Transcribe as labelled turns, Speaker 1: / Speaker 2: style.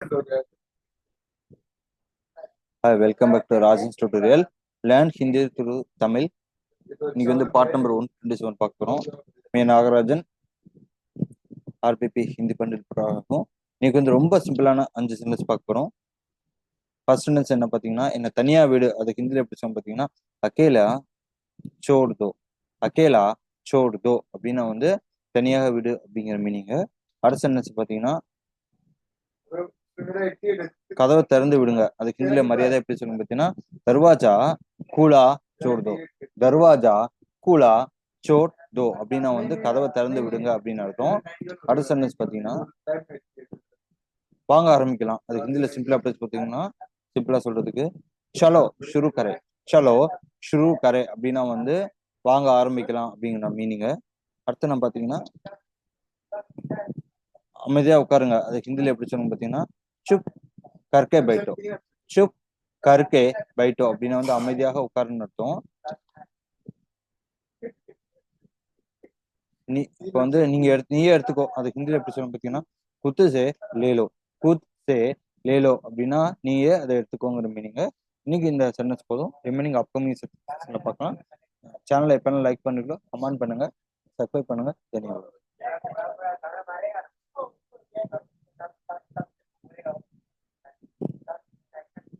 Speaker 1: Hi, welcome back to Rajin's tutorial. Learn Hindi through Tamil. இன்னைக்கு வந்து part number one twenty seven பார்க்க போகிறோம் மே நாகராஜன் ஆர்பிபி ஹிந்தி பண்டிட் ஆகும் இன்னைக்கு வந்து ரொம்ப சிம்பிளான அஞ்சு சென்டென்ஸ் பார்க்க போகிறோம் ஃபர்ஸ்ட் சென்டென்ஸ் என்ன பார்த்தீங்கன்னா என்ன தனியாக வீடு அது ஹிந்தியில் எப்படி சொன்ன பார்த்தீங்கன்னா அக்கேலா சோடு தோ அக்கேலா சோடு தோ அப்படின்னா வந்து தனியாக வீடு அப்படிங்கிற மீனிங்கு அடுத்த சென்டென்ஸ் பார்த்தீங்கன்னா கதவை திறந்து விடுங்க. அது ஹிந்தில மரியாதை எப்படி சொல்லுங்க பார்த்தீங்கன்னா தர்வாஜா கூலா சோர் தோ தர்வாஜா கூலா சோர் தோ அப்படின்னா வந்து கதவை திறந்து விடுங்க அப்படின்னு அர்த்தம். அடுத்த சென்டென்ஸ் பார்த்தீங்கன்னா வாங்க ஆரம்பிக்கலாம். அது ஹிந்தில சிம்பிளா எப்படி பார்த்தீங்கன்னா சிம்பிளா சொல்றதுக்கு சலோ ஷுரு கரே சலோ ஷுரு கரே அப்படின்னா வந்து வாங்க ஆரம்பிக்கலாம் அப்படிங்கிற மீனிங்க அடுத்து நம்ம பார்த்தீங்கன்னா அமைதியா உட்காருங்க. அது ஹிந்தில எப்படி சொல்லுங்க பார்த்தீங்கன்னா சுப் கற்கே பைட்டோ. சுப் கற்கே பைட்டோ அப்படின்னா வந்து அமைதியாக உட்காருன்னு அர்த்தம். நீ இப்போ வந்து நீங்க எடுத்து நீயே எடுத்துக்கோ. அது ஹிந்தில எப்படி சொல்லணும் பார்த்தீங்கன்னா குத்து சே லேலோ. குத் சே லேலோ அப்படின்னா நீயே அதை எடுத்துக்கோங்கிற மீனிங்க இன்னைக்கு இந்த சென்டென்ஸ் போதும். ரிமைனிங் அப்கமிங் சென்டென்ஸ்ல பார்க்கலாம். சேனலை எப்போ லைக் பண்ணுங்களோ கமெண்ட் பண்ணுங்க. சப்ஸ்கிரைப் பண்ணுங்க. தனியாக